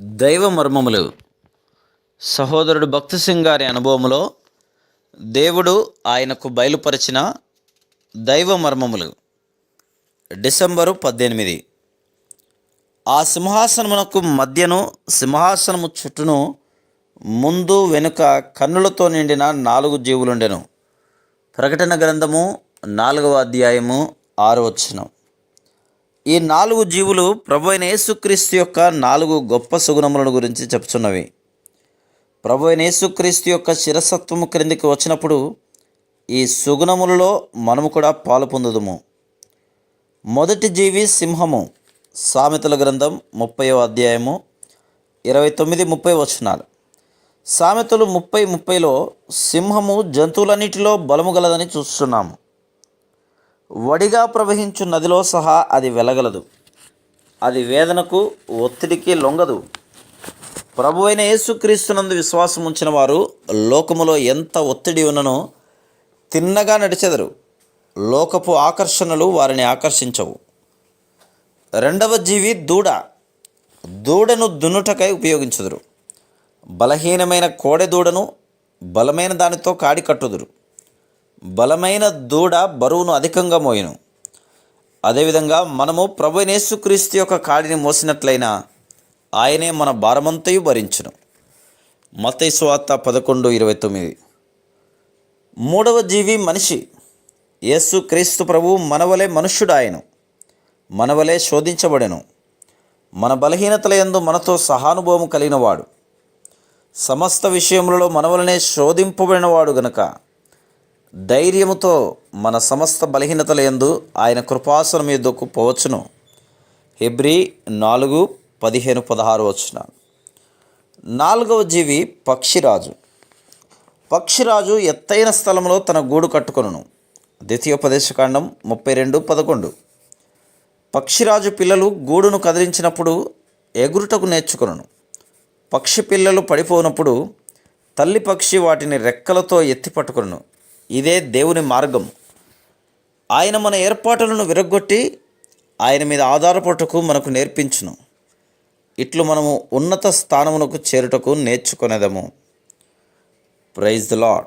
దైవ మర్మములు సహోదరుడు భక్తి సింగ్ గారి అనుభవములో దేవుడు ఆయనకు బయలుపరిచిన దైవ మర్మములు డిసెంబరు పద్దెనిమిది. ఆ సింహాసనమునకు మధ్యను సింహాసనము చుట్టూను ముందు వెనుక కన్నులతో నిండిన నాలుగు జీవులుండెను. ప్రకటన గ్రంథము నాలుగవ అధ్యాయము ఆరు వచ్చినం ఈ నాలుగు జీవులు ప్రభు అయిన యేసుక్రీస్తు యొక్క నాలుగు గొప్ప సుగుణములను గురించి చెప్తున్నవి. ప్రభు అయిన యేసుక్రీస్తు యొక్క శిరసత్వము క్రిందికి వచ్చినప్పుడు ఈ సుగుణములలో మనము కూడా పాలు పొందుదుము. మొదటి జీవి సింహము సామెతల గ్రంథం ముప్పయో అధ్యాయము ఇరవై తొమ్మిది ముప్పై వచనాలు. సామెతలు ముప్పై ముప్పైలో సింహము జంతువులన్నిటిలో బలము గలదని చూస్తున్నాము. వడిగా ప్రవహించు నదిలో సహా అది వెలగలదు. అది వేదనకు ఒత్తిడికి లొంగదు. ప్రభువైన యేసుక్రీస్తునందు విశ్వాసం ఉంచిన వారు లోకములో ఎంత ఒత్తిడి ఉన్ననో తిన్నగా నడిచెదరు. లోకపు ఆకర్షణలు వారిని ఆకర్షించవు. రెండవ జీవి దూడ. దూడను దున్నుటకై ఉపయోగించుదురు. బలహీనమైన కోడె దూడను బలమైన దానితో కాడి కట్టుదురు. బలమైన దూడ బరువును అధికంగా మోయను. అదేవిధంగా మనము ప్రభు నేసుక్రీస్తు యొక్క కాడిని మోసినట్లయినా ఆయనే మన భారమంతయు భరించును. మతై స్వార్త పదకొండు ఇరవై తొమ్మిది. మూడవ జీవి మనిషి యేసు క్రీస్తు ప్రభు మనవలే మనుష్యుడు ఆయను మనవలే శోధించబడెను. మన బలహీనతల ఎందు మనతో సహానుభవం కలిగినవాడు. సమస్త విషయములలో మనవలనే శోధింపబడినవాడు గనక ధైర్యముతో మన సమస్త బలహీనతలందు ఆయన కృపాసనం మీద పోవచ్చును. హెబ్రి నాలుగు పదిహేను పదహారు వచ్చిన. నాలుగవ జీవి పక్షిరాజు. పక్షిరాజు ఎత్తైన స్థలంలో తన గూడు కట్టుకొనును. ద్వితీయోపదేశకాండం ముప్పై రెండు పదకొండు. పక్షిరాజు పిల్లలు గూడును కదిలించినప్పుడు ఎగురుటకు నేర్చుకొనును. పక్షి పిల్లలు పడిపోనప్పుడు తల్లి పక్షి వాటిని రెక్కలతో ఎత్తి పట్టుకును ఇదే దేవుని మార్గం. ఆయన మన ఏర్పాటులను విరగొట్టి ఆయన మీద ఆధారపడుటకు మనకు నేర్పించును. ఇట్లు మనము ఉన్నత స్థానమునకు చేరుటకు నేర్చుకునేదము. Praise the Lord